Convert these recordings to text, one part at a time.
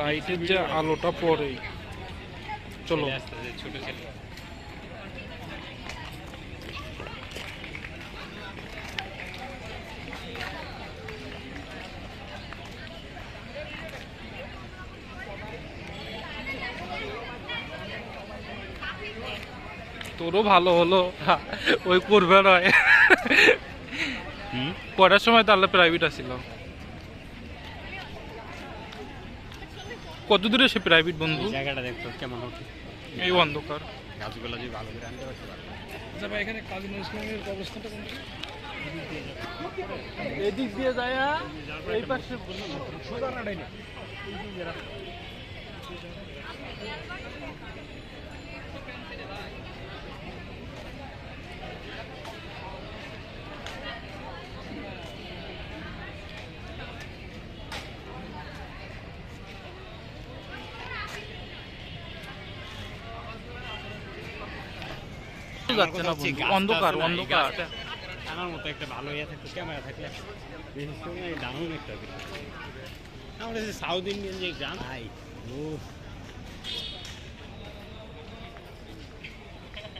লাইটের যে আলোটা পড়ে। চলো। ছোট ছেলে তোরও ভালো হলো। ওই করবে নয়। কটার সময় তাহলে প্রাইভেট আসিল কত দূরে সে প্রাইভেট বন্ধু? জায়গাটা দেখতো কেমন হচ্ছে এই অন্ধকার। গাছগুলো যে ভালো করে আনতে পারতে পারতো আচ্ছা এখানে কাজী নজরুল ইসলামের কবরস্থানটা কোনটা এদিক দিয়ে যায় এই পাশে সোজা নাড়াই না যাচ্ছে না অন্ধকার অন্ধকার। আমার মতো একটা ভালো ইয়ে থাকতো ক্যামেরা থাকলে বিশেষ করে এই দারুণ একটা দিন আমাদের যে সাউথ ইন্ডিয়ান যে গান ভাই ও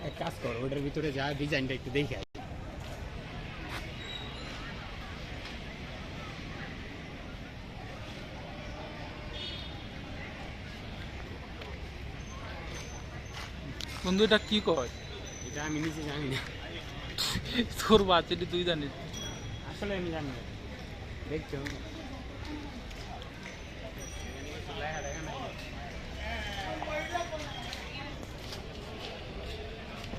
এক কাজ কর ওটার ভিতরে যা ডিজাইনটা একটু দেখে। বন্ধু এটা কি কয়? এটা আমি নিজে জানি না। তোর বাচ্চাটি তুই জানিস? আসলে আমি জানি না। দেখছ